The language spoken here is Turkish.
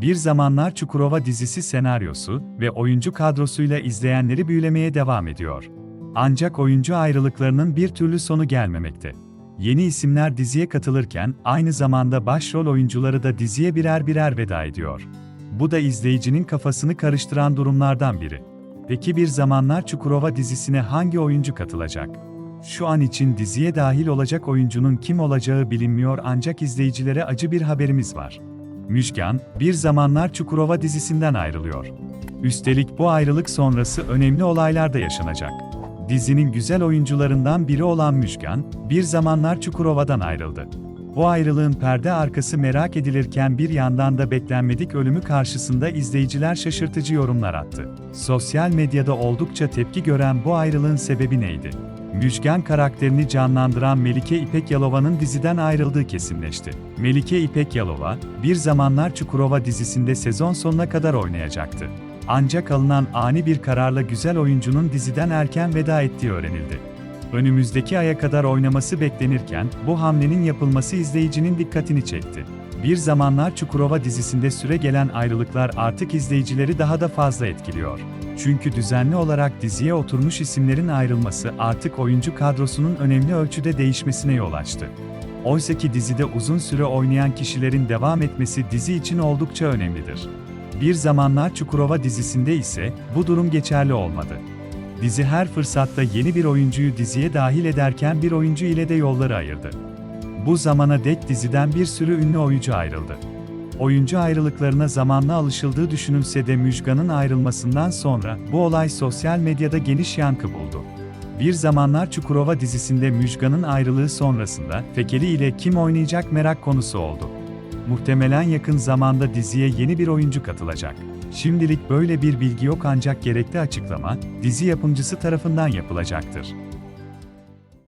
Bir Zamanlar Çukurova dizisi senaryosu ve oyuncu kadrosuyla izleyenleri büyülemeye devam ediyor. Ancak oyuncu ayrılıklarının bir türlü sonu gelmemekte. Yeni isimler diziye katılırken aynı zamanda başrol oyuncuları da diziye birer birer veda ediyor. Bu da izleyicinin kafasını karıştıran durumlardan biri. Peki Bir Zamanlar Çukurova dizisine hangi oyuncu katılacak? Şu an için diziye dahil olacak oyuncunun kim olacağı bilinmiyor ancak izleyicilere acı bir haberimiz var. Müjgan, Bir Zamanlar Çukurova dizisinden ayrılıyor. Üstelik bu ayrılık sonrası önemli olaylar da yaşanacak. Dizinin güzel oyuncularından biri olan Müjgan, Bir Zamanlar Çukurova'dan ayrıldı. Bu ayrılığın perde arkası merak edilirken bir yandan da beklenmedik ölümü karşısında izleyiciler şaşırtıcı yorumlar attı. Sosyal medyada oldukça tepki gören bu ayrılığın sebebi neydi? Müjgan karakterini canlandıran Melike İpek Yalova'nın diziden ayrıldığı kesinleşti. Melike İpek Yalova, Bir Zamanlar Çukurova dizisinde sezon sonuna kadar oynayacaktı. Ancak alınan ani bir kararla güzel oyuncunun diziden erken veda ettiği öğrenildi. Önümüzdeki aya kadar oynaması beklenirken bu hamlenin yapılması izleyicinin dikkatini çekti. Bir Zamanlar Çukurova dizisinde süre gelen ayrılıklar artık izleyicileri daha da fazla etkiliyor. Çünkü düzenli olarak diziye oturmuş isimlerin ayrılması artık oyuncu kadrosunun önemli ölçüde değişmesine yol açtı. Oysaki dizide uzun süre oynayan kişilerin devam etmesi dizi için oldukça önemlidir. Bir Zamanlar Çukurova dizisinde ise bu durum geçerli olmadı. Dizi her fırsatta yeni bir oyuncuyu diziye dahil ederken bir oyuncu ile de yolları ayırdı. Bu zamana dek diziden bir sürü ünlü oyuncu ayrıldı. Oyuncu ayrılıklarına zamanla alışıldığı düşünülse de Müjgan'ın ayrılmasından sonra bu olay sosyal medyada geniş yankı buldu. Bir Zamanlar Çukurova dizisinde Müjgan'ın ayrılığı sonrasında Fekeli ile kim oynayacak merak konusu oldu. Muhtemelen yakın zamanda diziye yeni bir oyuncu katılacak. Şimdilik böyle bir bilgi yok ancak gerekli açıklama, dizi yapımcısı tarafından yapılacaktır.